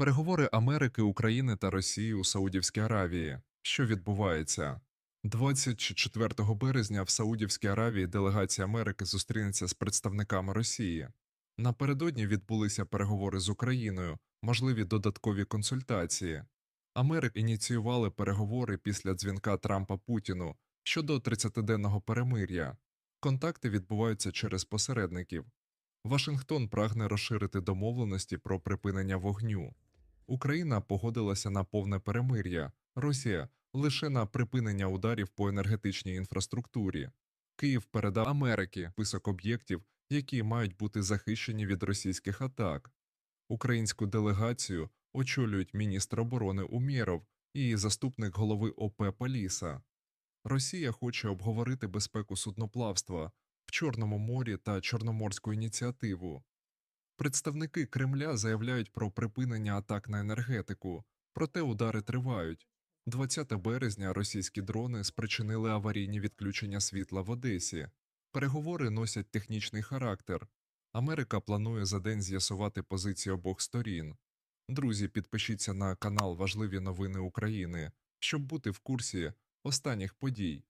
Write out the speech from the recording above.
Переговори Америки, України та Росії у Саудівській Аравії. Що відбувається? 24 березня в Саудівській Аравії делегація Америки зустрінеться з представниками Росії. Напередодні відбулися переговори з Україною, можливі додаткові консультації. Америка ініціювали переговори після дзвінка Трампа Путіну щодо 30-денного перемир'я. Контакти відбуваються через посередників. Вашингтон прагне розширити домовленості про припинення вогню. Україна погодилася на повне перемир'я, Росія лише на припинення ударів по енергетичній інфраструктурі. Київ передав Америки список об'єктів, які мають бути захищені від російських атак. Українську делегацію очолюють міністр оборони Умєров і заступник голови ОП Паліса. Росія хоче обговорити безпеку судноплавства в Чорному морі та Чорноморську ініціативу. Представники Кремля заявляють про припинення атак на енергетику, проте удари тривають. 20 березня російські дрони спричинили аварійні відключення світла в Одесі. Переговори носять технічний характер. Америка планує за день з'ясувати позиції обох сторін. Друзі, підпишіться на канал Важливі новини України, щоб бути в курсі останніх подій.